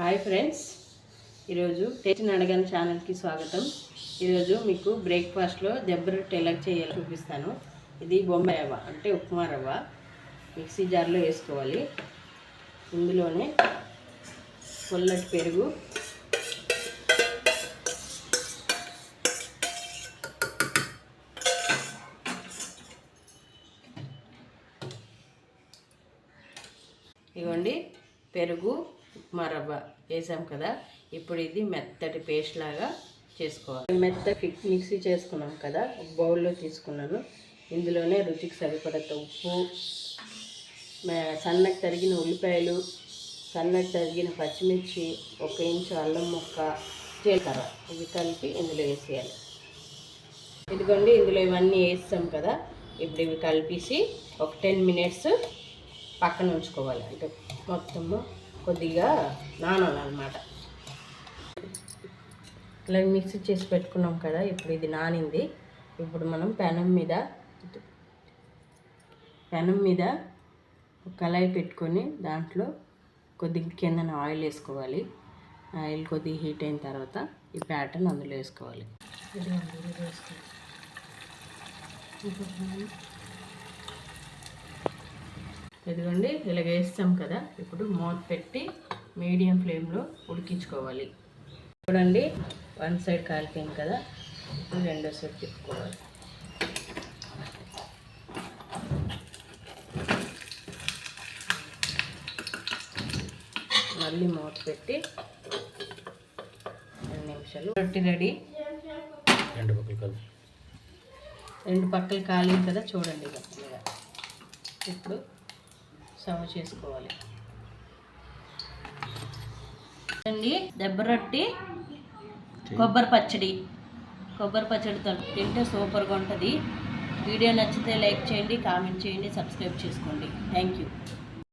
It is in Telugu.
Hi friends. ఈరోజు టేస్ట్ అడగని ఛానల్కి స్వాగతం. ఈరోజు మీకు బ్రేక్ఫాస్ట్లో దెబ్బ ఎలా చేయాలో చూపిస్తాను. ఇది బొంబాయి రవ్వ అంటే ఉప్మా రవ్వ. మిక్సీ జార్లో వేసుకోవాలి. ఇందులోనే పొల్లటి పెరుగు. ఇవ్వండి. పెరుగు. ఉప్మా రవ్వ వేసాం కదా. ఇప్పుడు ఇది మెత్తటి పేస్ట్ లాగా చేసుకోవాలి. మెత్త మిక్సీ చేసుకున్నాం కదా. బౌల్లో తీసుకున్నాను. ఇందులోనే రుచికి సరిపడంత ఉప్పు సన్నకి తరిగిన ఉల్లిపాయలు సన్నకి తరిగిన పచ్చిమిర్చి ఒక ఇంచు అల్లం ముక్క జీలకర్ర ఇవి కలిపి ఇందులో వేసేయాలి. ఇదిగోండి ఇందులో ఇవన్నీ వేస్తాం కదా. ఇప్పుడు ఇవి కలిపేసి ఒక టెన్ మినిట్స్ పక్కన ఉంచుకోవాలి. అంటే మొత్తము కొద్దిగా నానాలన్నమాట. ఇలా మిక్స్ చేసి పెట్టుకున్నాం కదా ఇప్పుడు ఇది నానింది. ఇప్పుడు మనం పెనం మీద పెనం మీద కళాయి పెట్టుకొని దాంట్లో కొద్దిగా కిందన ఆయిల్ వేసుకోవాలి. ఆయిల్ కొద్దిగా హీట్ అయిన తర్వాత ఈ ప్యాటర్న్ అందులో వేసుకోవాలి. ఇదిగోండి, వేసుకోవాలి. ఇదిగోండి ఇలాగ వేస్తాం కదా. ఇప్పుడు మూత పెట్టి మీడియం ఫ్లేమ్లో ఉడికించుకోవాలి. చూడండి వన్ సైడ్ కాలిపోయింది కదా. ఇప్పుడు రెండో సైడ్ తిప్పుకోవాలి. మళ్ళీ మూత పెట్టి రెండు నిమిషాలు రొట్టి రెడీ. రెండు పక్కలు రెండు పక్కలు కాలింది కదా చూడండి. ఇప్పుడు సర్వ్ చేసుకోవాలి. అండి దెబ్బ రొట్టి కొబ్బరి పచ్చడి. కొబ్బరి పచ్చడితో తింటే సూపర్గా ఉంటుంది. వీడియో నచ్చితే లైక్ చేయండి కామెంట్ చేయండి సబ్స్క్రైబ్ చేసుకోండి. Thank you.